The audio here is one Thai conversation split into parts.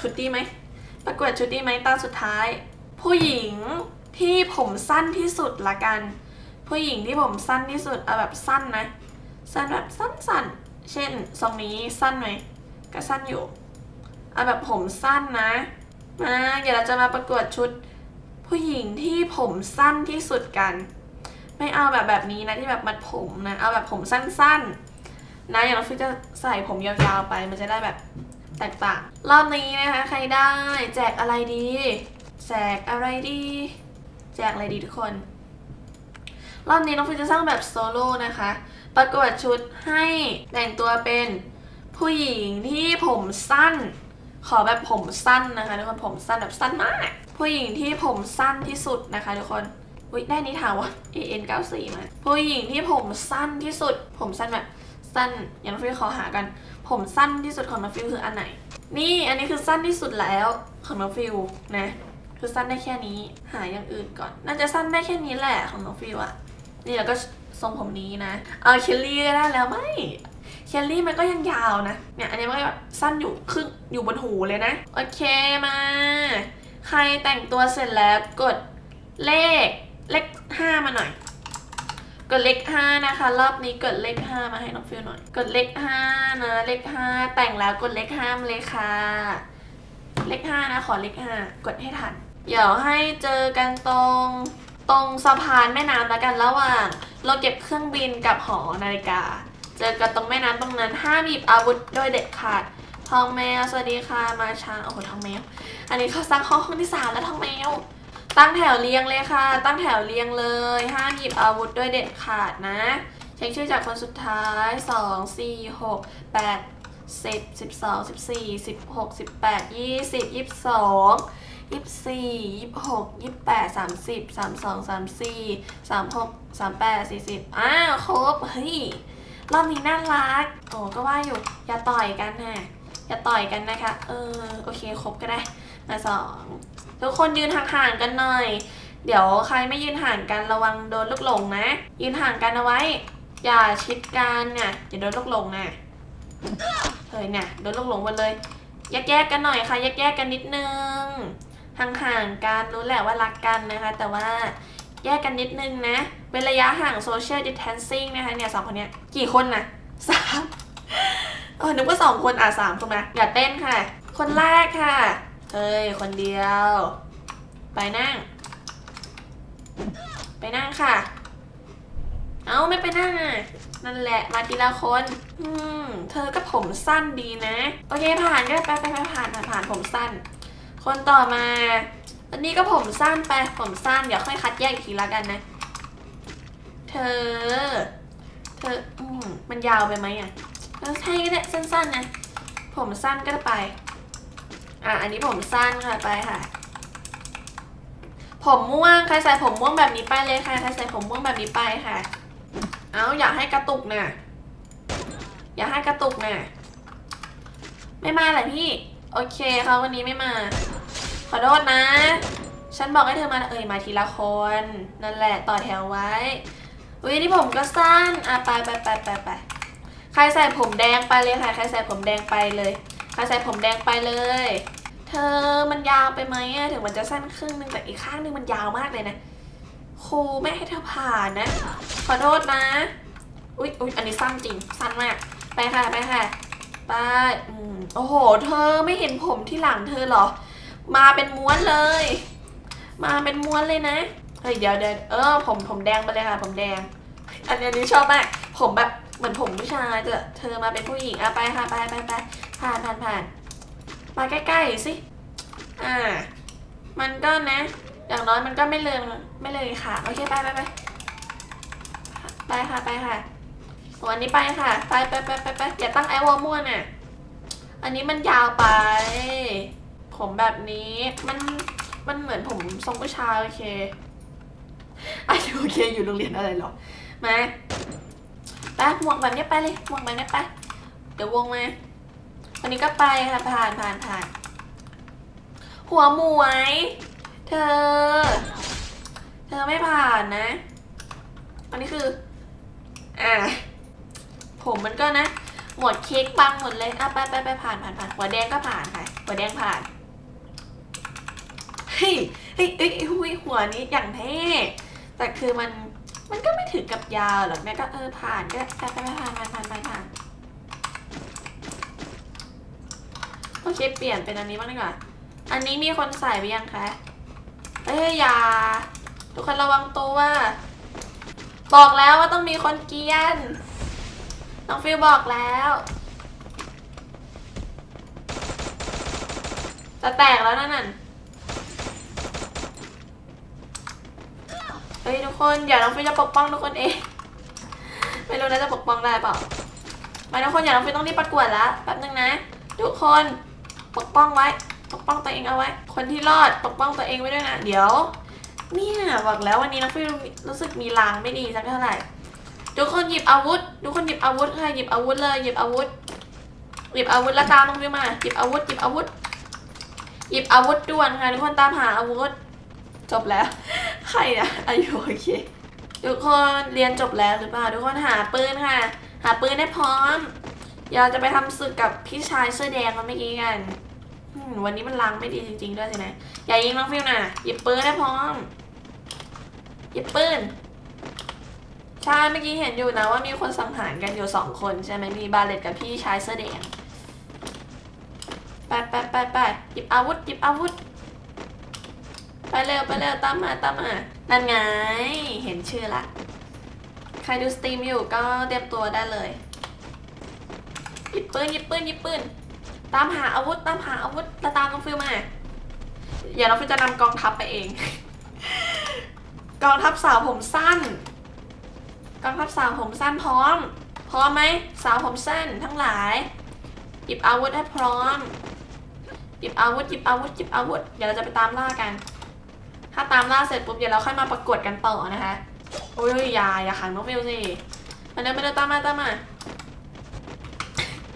ชุดดีไหมประกวดชุดดีไหมตาสุดท้าย ผู้หญิงที่ผมสั้นที่สุดละกัน ผู้หญิงที่ผมสั้นที่สุดเอาแบบสั้นนะ สั้นแบบสั้นๆ เช่นทรงนี้สั้นไหมก็สั้นอยู่เอาแบบผมสั้นนะมาเดี๋ยวเราจะมาประกวดชุด ผู้หญิงที่ผมสั้นที่สุดกัน ไม่เอาแบบแบบนี้นะที่แบบมัดผมนะเอาแบบผมสั้นๆนะอย่างเราฟิวจะใส่ผมยาวๆไปมันจะได้แบบ แตกต่าง รอบนี้นะคะใครได้แจกอะไรดีแจกอะไรดี แจกอะไรดีทุกคน รอบนี้น้องฟิวจะสร้างแบบโซโล่นะคะ ประกวดชุดให้แต่งตัวเป็นผู้หญิงที่ผมสั้น ขอแบบผมสั้นนะคะทุกคนผมสั้นแบบสั้นมาก ผู้หญิงที่ผมสั้นที่สุดนะคะทุกคนอุ้ยได้นิทานวะ AN 9 4 มาผู้หญิงที่ผมสั้นที่สุด ผมสั้นแบบ สั้นอย่างน้องฟิวขอหากัน ผมสั้นที่สุดของน้องฟิวคืออันไหน นี่อันนี้คือสั้นที่สุดแล้วของน้องฟิวนะคือสั้นได้แค่นี้หาอย่างอื่นก่อน น่าจะสั้นได้แค่นี้แหละของน้องฟิวอะนี่แล้วก็ทรงผมนี้นะเอาเคลลี่ก็ได้แล้วไม่เคลลี่มันก็ยังยาวนะเนี่ยอันนี้มันก็แบบสั้นอยู่ครึ่งอยู่บนหูเลยนะ โอเคมา ใครแต่งตัวเสร็จแล้วกดเลขเลขห้ามาหน่อย กดเลขห้านะคะ รอบนี้กดเลขห้ามาให้น้องฟิลหน่อย กดเลขห้านะเลขห้าแต่งแล้วกดเลขห้ามาเลยค่ะ เลขห้านะขอเลขห้ากดให้ทันเดี๋ยวให้เจอกันตรงตรงสะพานแม่น้ำแล้วกันระหว่างเราเก็บเครื่องบินกับหอนาฬิกา เจอกันตรงแม่น้ำตรงนั้นห้ามหยิบอาวุธโดยเด็ดขาดทองแมวสวัสดีค่ะมาช้าโอ้โหทองแมว อันนี้เขาสร้างห้องที่สามแล้วทองแมว ตั้งแถวเรียงเลยค่ะ ตั้งแถวเรียงเลยห้ามหยิบอาวุธด้วยเด็ดขาดนะ เช็คชื่อจากคนสุดท้ายสองสี่หกแปดสิบสิบสองสิบสี่สิบหกสิบแปดยี่สิบยี่สิบสองยี่สิบสี่ยี่สิบหกยี่สิบแปดสามสิบสามสองสามสี่สามหกสามแปดสี่สิบอ้าวครบเฮ้ยรอบนี้น่ารักโอ้ก็ว่าอยู่อย่าต่อยกันฮะอย่าต่อยกันนะคะ เออโอเคครบก็ได้มาสอง ทุกคนยืนห่างๆกันหน่อย เดี๋ยวใครไม่ยืนห่างกันระวังโดนลูกหลงนะ ยืนห่างกันเอาไว้ อย่าชิดกันเนี่ยอย่าโดนลูกหลงนะเฮ้ยเนี่ยโดนลูกหลงหมดเลยแยกๆกันหน่อยค่ะแยกๆกันนิดนึงห่างๆกันรู้แหละว่ารักกันนะคะ แต่ว่าแยกกันนิดนึงนะเป็นระยะห่าง social distancing นะคะเนี่ยสองคนเนี้ยกี่คนนะสามเออนึกว่าสองคนอะสามคนนะอย่าเต้นค่ะ คนแรกค่ะ เฮ้ย คนเดียว ไปนั่ง ไปนั่งค่ะ เอาไม่ไปนั่งอะ นั่นแหละ มาทีละคน อืม เธอก็ผมสั้นดีนะ โอเคผ่านก็ไปไปไปผ่านผ่านผ่านผมสั้น คนต่อมาอันนี้ก็ผมสั้นไป ผมสั้น เดี๋ยวค่อยคัดแยกอีกทีละกันนะ เธอ เธอ อืม มันยาวไปไหมอะเออใช่ก็ได้สั้นๆนะ ผมสั้นก็ไป อะ อันนี้ผมสั้นค่ะไปค่ะ ผมม่วงใครใส่ผมม่วงแบบนี้ไปเลยค่ะ ใครใส่ผมม่วงแบบนี้ไปค่ะ เอาอยากให้กระตุกน่ะอยากให้กระตุกน่ะไม่มาเหรอพี่ โอเคเขาวันนี้ไม่มา ขอโทษนะ ฉันบอกให้เธอมาเอ่ยมาทีละคน นั่นแหละต่อแถวไว้อุ้ยนี่ผมก็สั้นอะไปไปไปไปไปใครใส่ผมแดงไปเลยค่ะ ใครใส่ผมแดงไปเลย ใครใส่ผมแดงไปเลย เธอมันยาวไปไหมอะถึงมันจะสั้นครึ่งนึงแต่อีกข้างนึงมันยาวมากเลยนะครูไม่ให้เธอผ่านนะ ขอโทษนะ อุ๊ยอุ๊ยอันนี้สั้นจริง สั้นมาก ไปค่ะ ไปค่ะ ไป อืม โอ้โห เธอไม่เห็นผมที่หลังเธอหรอ มาเป็นม้วนเลย มาเป็นม้วนเลยนะ เฮ้ย เดี๋ยวเดี๋ยวเออ ผม ผมแดงไปเลยค่ะ ผมแดง อันนี้อันนี้ชอบมาก ผมแบบ เหมือนผมผู้ชายเถอะเธอมาเป็นผู้หญิงอะไปค่ะไปไปไปผ่านผ่านผ่านมาใกล้ๆสิอ่า มันก็นะ อย่างน้อยมันก็ไม่เลยไม่เลยค่ะโอเคไปไปไปไปค่ะไปค่ะวันนี้ไปค่ะ ไปไปไปไปไปอย่าตั้งไอวอลม่วนน่ะอันนี้มันยาวไป ผมแบบนี้มันมันเหมือนผมทรงผู้ชายโอเคอะโอเคอยู่โรงเรียนอะไรหรอมา ไปหมวกแบบนี้ไปเลยหมวกแบบนี้ไป เดี๋ยววงมาวันนี้ก็ไปค่ะผ่านผ่านผ่าน หัวหมวย เธอ เธอไม่ผ่านนะ อันนี้คือ อ่า ผมมันก็นะ หมดเค้กบังหมดเลยอะไปไปไปผ่านผ่านผ่านหัวแดงก็ผ่านค่ะ หัวแดงผ่านเฮ้ยเฮ้ยเอ้ยหุยหัวนี้อย่างเท่แต่คือมัน มันก็ไม่ถึงกับยาวหรอกแม่ก็เออผ่านก็ไปไปไปผ่านผ่านผ่านผ่านผ่านโอเคเปลี่ยนเป็นอันนี้บ้างดีกว่าอันนี้มีคนใส่ไปยังคะเอ้ยอย่าทุกคนระวังตัว บอกแล้วว่าต้องมีคนเกรียนน้องฟิวบอกแล้วจะแตกแล้วนั่นน่ะ เฮ้ยทุกคนอย่าน้องฟิวจะปกป้องทุกคนเอง ไม่รู้นะจะปกป้องได้เปล่ามาทุกคนอย่าน้องฟิวต้องรีบประกวดล้วแป๊บนึงนะ ทุกคนปกป้องไว้ ปกป้องตัวเองเอาไว้ คนที่รอดปกป้องตัวเองไว้ด้วยนะ เดี๋ยวเนี่ยบอกแล้ววันนี้น้องฟิวรู้สึกมีลางไม่ดีสักเท่าไหร่ทุกคนหยิบอาวุธทุกคนหยิบอาวุธค่ะหยิบอาวุธเลยหยิบอาวุธหยิบอาวุธแล้วตามน้องฟิวมาหยิบอาวุธหยิบอาวุธหยิบอาวุธด่วนค่ะทุกคนตามหาอาวุธ จบแล้ว ใครอะอายุโอเคทุกคนเรียนจบแล้วหรือเปล่าทุกคนหาปืนค่ะ หาปืนให้พร้อมอยากจะไปทำศึกกับพี่ชายเสื้อแดงมาเมื่อกี้กันวันนี้มันลังไม่ดีจริง ๆ ด้วยสินะอย่ายิงน้องฟิวนะหยิบปืนให้พร้อมหยิบปืนใช่เมื่อกี้เห็นอยู่นะว่ามีคนสังหารกันอยู่สองคนใช่ไหมมีบาเลตกับพี่ชายเสื้อแดงไปไปไปไปหยิบอาวุธหยิบอาวุธ ไปเร็วไปเร็วตามมาตามมานั่นไง เห็นชื่อละ ใครดูสตรีมอยู่ก็เตรียมตัวได้เลยหยิบปืนหยิบปืนหยิบปืนตามหาอาวุธตามหาอาวุธแล้วตามน้องฟิลมาอย่าน้องฟิลจะนำกองทัพไปเอง กองทัพสาวผมสั้น กองทัพสาวผมสั้นพร้อม พร้อมไหมสาวผมสั้นทั้งหลาย หยิบอาวุธให้พร้อม หยิบอาวุธหยิบอาวุธหยิบอาวุธเดี๋ยวเราจะไปตามล่ากัน ถ้าตามล่าเสร็จปุ๊บเดี๋ยวเราค่อยมาประกวดกันต่อนะคะ โอ้ยอย่าอย่าขังน้องฟิลสิมาเดินมาเดินตามมาตามมา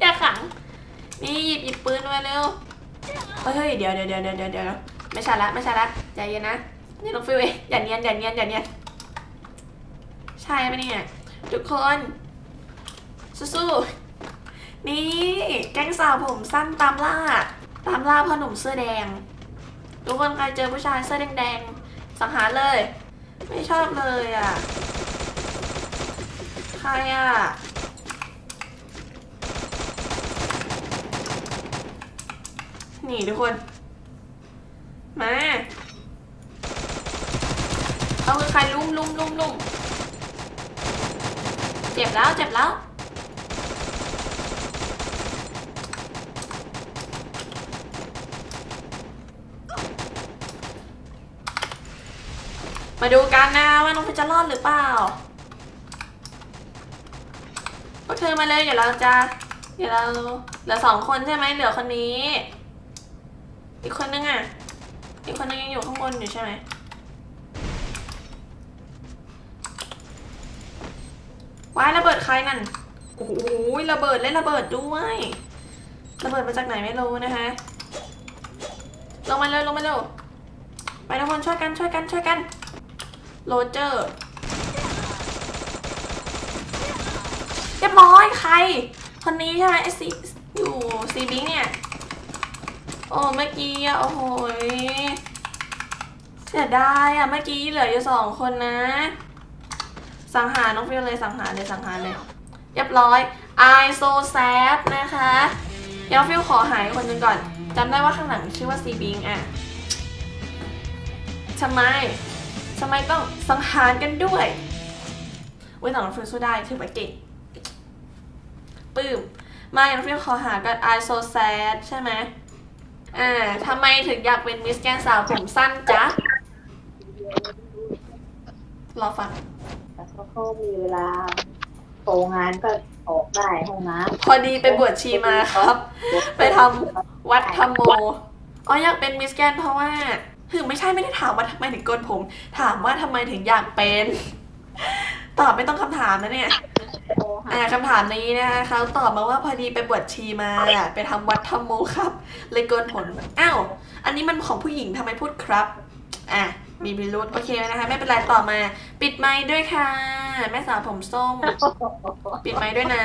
อย่าขัง นี่หยิบหยิบปืนมาเร็วเฮ้ยเดี๋ยวเดี๋ยวเดี๋ยวเดี๋ยวเดี๋ยวเดี๋ยวไม่ใช่ละไม่ใช่ละใจเย็นนะนี่น้องฟิวเองอย่าเนียนอย่าเนียนอย่าเนียนใช่ไหมเนี่ยทุกคนสู้ๆนี่แก๊งสาวผมสั้นตามล่า ตามล่าพ่อหนุ่มเสื้อแดง ทุกคนใครเจอผู้ชายเสื้อแดงๆสังหารเลย ไม่ชอบเลยอะ ใครอะ นี่ทุกคน มา เอาคือใครลุ่มลุ่มลุ่มลุ่มเจ็บแล้วเจ็บแล้ว มาดูกันนะว่าน้องฟิวจะรอดหรือเปล่าพวกเธอมาเลยเดี๋ยวเราจะเดี๋ยวเราเหลือสองคนใช่ไหมเหลือคนนี้ อีกคนนึงอะอีกคนนึงยังอยู่ข้างบนอยู่ใช่ไหมว้ายระเบิดใครนั่นโอ้โหระเบิดเล่นระเบิดด้วยระเบิดมาจากไหนไม่รู้นะคะลงมาเร็วลงมาเร็วไปทุกคนช่วยกันช่วยกันช่วยกัน โรเจอร์เรียบร้อยใคร คนนี้ใช่ไหมไอซีอยู่ซีบิงเนี่ย โอ้เมื่อกี้อะโอ้โหเสียดายอะเมื่อกี้เหลืออยู่สองคนนะ สังหารน้องฟิวเลยสังหารเลยสังหารเลยเรียบร้อย I so sad นะคะเดี๋ยวฟิวขอหายคนหนึงก่อนจำได้ว่าข้างหลังชื่อว่าซีบิงอะทำไม ทำไมต้องสังหารกันด้วยเว้ยแต่น้องฟิวสู้ได้ถือว่าเก่งปื้มมาน้องฟิวขอหากัน I so sad ใช่ไหมอ่าทำไมถึงอยากเป็นมิสแกนสาวผมสั้นจ๊ะ รอฟังแต่เขาก็มีเวลาโตงานก็ออกได้ห้องน้พอดีไปบวชชีมาครับำไปทำวัดธรรมโม อ๋ออยากเป็นมิสแกนเพราะว่า คือไม่ใช่ไม่ได้ถามว่าทำไมถึงโกนผม ถามว่าทำไมถึงอยากเป็น ตอบไม่ต้องคำถามนะเนี่ยโทรหาอ่าคำถามนี้นะคะเขาตอบมาว่าพอดีไปบวชชีมาไปทำวัดธรรมโมครับ เลยโกนผลอ้าวอันนี้มันของผู้หญิงทำไมพูดครับ อะมีบิรุษโอเคนะคะ ไม่เป็นไรต่อมา ปิดไม้ด้วยค่ะ แม่สาวผมส้ม ปิดไม้ด้วยนะ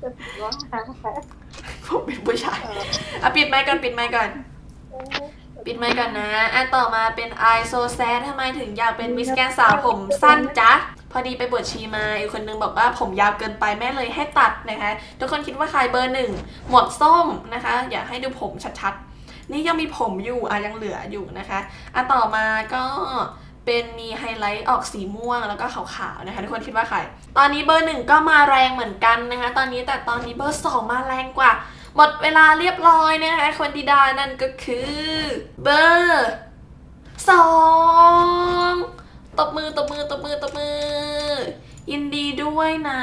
จะว่าผมเป็นผู้ชายอะปิดไมค์ก่อนปิดไมค์ก่อน ปิดไมค์ก่อนนะอะต่อมาเป็น I so sad ทำไมถึงอยากเป็นมิสแกนสาวผมสั้นจ๊ะ พอดีไปบวชชีมาอีกคนนึงบอกว่าผมยาวเกินไปแม่เลยให้ตัดนะคะ ทุกคนคิดว่าใครเบอร์หนึ่งหมวดส้มนะคะ อยากให้ดูผมชัดๆ นี่ยังมีผมอยู่อะยังเหลืออยู่นะคะอะต่อมาก็เป็นมีไฮไลท์ออกสีม่วงแล้วก็ขาวๆนะคะทุกคนคิดว่าใคร ตอนนี้เบอร์หนึ่งก็มาแรงเหมือนกันนะคะ ตอนนี้แต่ตอนนี้เบอร์สองมาแรงกว่า หมดเวลาเรียบร้อยนะคะคนที่ได้นั่นก็คือ เบอร์สองตบมือตบมือตบมือตบมือ ยินดีด้วยนะ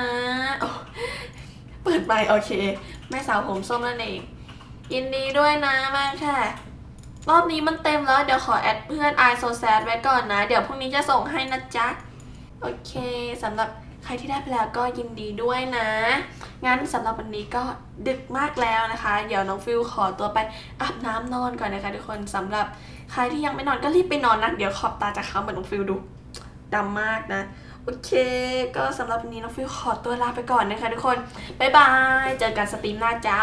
เปิดไปโอเค แม่สาวผมส้มนั่นเอง ยินดีด้วยนะมากค่ะ รอบนี้มันเต็มแล้ว เดี๋ยวขอแอดเพื่อน i so sad ไว้ก่อนนะ เดี๋ยวพรุ่งนี้จะส่งให้นะจ๊ะ โอเคสำหรับใครที่ได้ไปแล้วก็ยินดีด้วยนะ งั้นสำหรับวันนี้ก็ดึกมากแล้วนะคะ เดี๋ยวน้องฟิลขอตัวไปอาบน้ำนอนก่อนนะคะทุกคนสำหรับใครที่ยังไม่นอนก็รีบไปนอนนะ เดี๋ยวขอบตาจะค้ำเหมือนน้องฟิลดูดำมากนะ โอเค ก็สำหรับวันนี้น้องฟิลขอตัวลาไปก่อนนะคะทุกคน บ๊ายบาย เจอกันสตรีมหน้าจ้า